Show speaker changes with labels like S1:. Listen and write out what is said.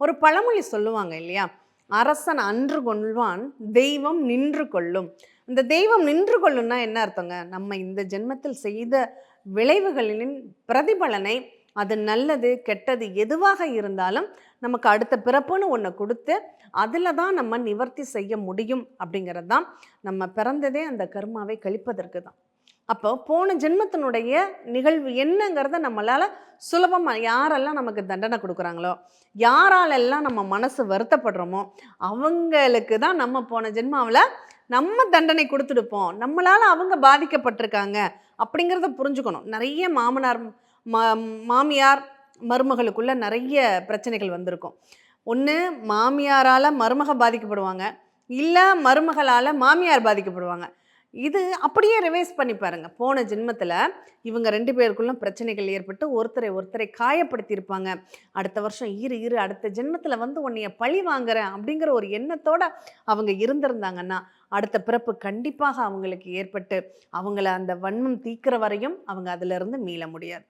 S1: ஒரு பழமொழி சொல்லுவாங்க இல்லையா? அரசன் அன்று கொள்வான் தெய்வம் நின்று கொள்ளும். இந்த தெய்வம் நின்று கொள்ளும்னா என்ன அர்த்தங்க? நம்ம இந்த ஜென்மத்தில் செய்த விளைவுகளின் பிரதிபலனை அது நல்லது கெட்டது எதுவாக இருந்தாலும் நமக்கு அடுத்த பிறப்புன்னு ஒன்று கொடுத்து அதில் தான் நம்ம நிவர்த்தி செய்ய முடியும் அப்படிங்கிறது தான் நம்ம பிறந்ததே அந்த கர்மாவை கழிப்பதற்கு தான் அப்போ போன ஜென்மத்தினுடைய நிகழ்வு என்னங்கிறத நம்மளால் சுலபமாக யாரெல்லாம் நமக்கு தண்டனை கொடுக்குறாங்களோ யாராலெல்லாம் நம்ம மனசு வருத்தப்படுறோமோ அவங்களுக்கு தான் நம்ம போன ஜென்மாவில் நம்ம தண்டனை கொடுத்துடுப்போம். நம்மளால் அவங்க பாதிக்கப்பட்டிருக்காங்க அப்படிங்கிறத புரிஞ்சுக்கணும். நிறைய மாமனார் மா மாமியார் மருமகளுக்குள்ள நிறைய பிரச்சனைகள் வந்திருக்கும். ஒன்று மாமியாரால் மருமக பாதிக்கப்படுவாங்க. இல்லை மருமகளால் மாமியார் பாதிக்கப்படுவாங்க. இது அப்படியே ரிவைஸ் பண்ணி பாருங்க. போன ஜென்மத்தில் இவங்க ரெண்டு பேருக்குள்ள பிரச்சனைகள் ஏற்பட்டு ஒருத்தரை ஒருத்தரை காயப்படுத்தியிருப்பாங்க. அடுத்த வருஷம் இரு இரு அடுத்த ஜென்மத்தில் வந்து உன்னைய பழி வாங்குறேன் அப்படிங்கிற ஒரு எண்ணத்தோட அவங்க இருந்திருந்தாங்கன்னா அடுத்த பிறப்பு கண்டிப்பாக அவங்களுக்கு ஏற்பட்டு அவங்கள அந்த வன்மம் தீக்கிற வரையும் அவங்க அதிலிருந்து மீள முடியாது.